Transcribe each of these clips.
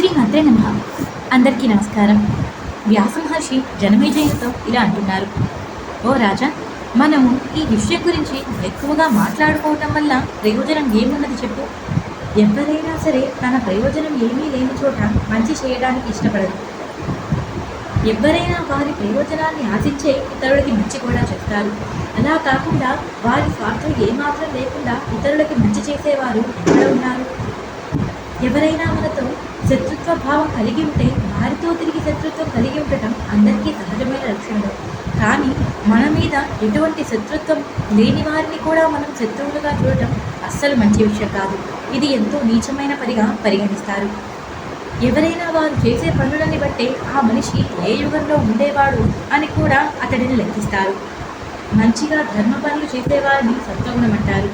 శ్రీ మాత్రే నమ. అందరికీ నమస్కారం. వ్యాసమహర్షి మహర్షి ఇలా అంటున్నారు. ఓ రాజా మనము ఈ విషయం గురించి ఎక్కువగా మాట్లాడుకోవటం వల్ల ప్రయోజనం ఏమున్నది చెప్పు. ఎవరైనా సరే తన ప్రయోజనం ఏమీ లేని చోట మంచి చేయడానికి ఇష్టపడదు ఎవరైనా వారి ప్రయోజనాన్ని ఆశించే ఇతరులకి మంచి కూడా చెప్తారు. అలా కాకుండా వారి స్వార్థం ఏమాత్రం లేకుండా ఇతరులకి మంచి చేసేవారు ఎక్కడ ఉన్నారు? ఎవరైనా మనతో శత్రుత్వ భావం కలిగి ఉంటే వారితో తిరిగి శత్రుత్వం కలిగి ఉండటం అందరికీ సహజమైన లక్షణం. కానీ మన మీద ఎటువంటి శత్రుత్వం లేని వారిని కూడా మనం శత్రువులుగా చూడటం అస్సలు మంచి విషయం కాదు. ఇది ఎంతో నీచమైన పనిగా పరిగణిస్తారు. ఎవరైనా వారు చేసే పనులని బట్టే ఆ మనిషి ఏ యుగంలో ఉండేవాడు అని కూడా అతడిని లెక్కిస్తారు. మంచిగా ధర్మ పనులు చేసేవారిని సత్వగుణం అంటారు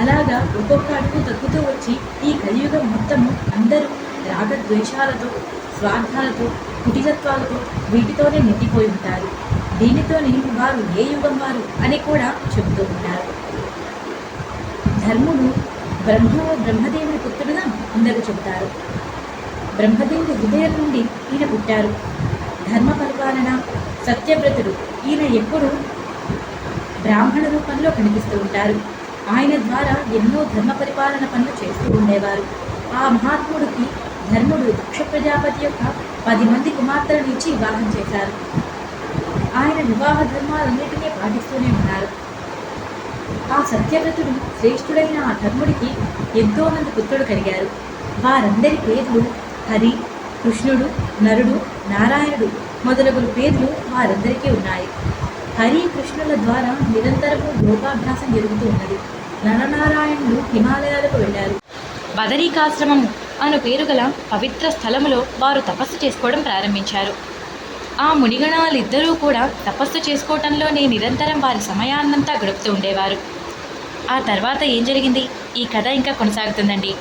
అలాగా ఒక్కొక్క అడుగు తగ్గుతూ వచ్చి ఈ కలియుగం మొత్తము అందరూ రాగద్వేషాలతో స్వార్థాలతో కుటిలత్వాలతో వీటితోనే నిండిపోయి ఉంటారు. దీనితోనే వారు ఏ యుగం వారు అని కూడా చెబుతూ ఉంటారు. ధర్ముడు బ్రహ్మ బ్రహ్మదేవుని పుత్రుడుగా అందరూ చెబుతారు. బ్రహ్మదేవుడి హృదయం నుండి ఈయన పుట్టారు. ధర్మ పరిపాలన సత్యవ్రతుడు ఈయన ఎప్పుడు బ్రాహ్మణ రూపంలో కనిపిస్తూ ఉంటారు. ఆయన ద్వారా ఎన్నో ధర్మ పరిపాలన పనులు చేస్తూ ఉండేవారు. ఆ మహాత్ముడికి ధర్ముడు దక్ష ప్రజాపతి యొక్క పది మంది కుమార్తెలను ఇచ్చి వివాహం చేశారు. ఆయన వివాహ ధర్మాలన్నిటినీ పాటిస్తూనే ఉన్నారు. ఆ సత్యవ్రతుడు శ్రేష్ఠుడైన ఆ ధర్ముడికి ఎంతో మంది పుత్రుడు కలిగారు. వారందరి పేర్లు హరి కృష్ణుడు నరుడు నారాయణుడు మొదలగులు పేర్లు వారందరికీ ఉన్నాయి. హరి కృష్ణుల ద్వారా నిరంతరము యోగాభ్యాసం జరుగుతూ ఉన్నది. నరనారాయణులు హిమాలయాలకు వెళ్ళారు. బదరీకాశ్రమము అను పేరు గల పవిత్ర స్థలములో వారు తపస్సు చేసుకోవడం ప్రారంభించారు. ఆ మునిగణాలిద్దరూ కూడా తపస్సు చేసుకోవటంలోనే నిరంతరం వారి సమయాన్నంతా గడుపుతూ ఉండేవారు. ఆ తర్వాత ఏం జరిగింది? ఈ కథ ఇంకా కొనసాగుతుందండి.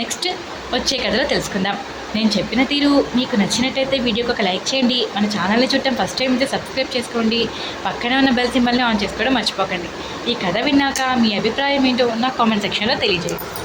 నెక్స్ట్ వచ్చే కథలో తెలుసుకుందాం. నేను చెప్పిన తీరు మీకు నచ్చినట్టయితే వీడియోకి ఒక లైక్ చేయండి. మన ఛానల్ని చూడటం ఫస్ట్ టైం అయితే సబ్స్క్రైబ్ చేసుకోండి. పక్కనే ఉన్న బెల్ సింబల్ని ఆన్ చేసుకోవడం మర్చిపోకండి. ఈ కథ విన్నాక మీ అభిప్రాయం ఏంటో నా కామెంట్ సెక్షన్లో తెలియజేయండి.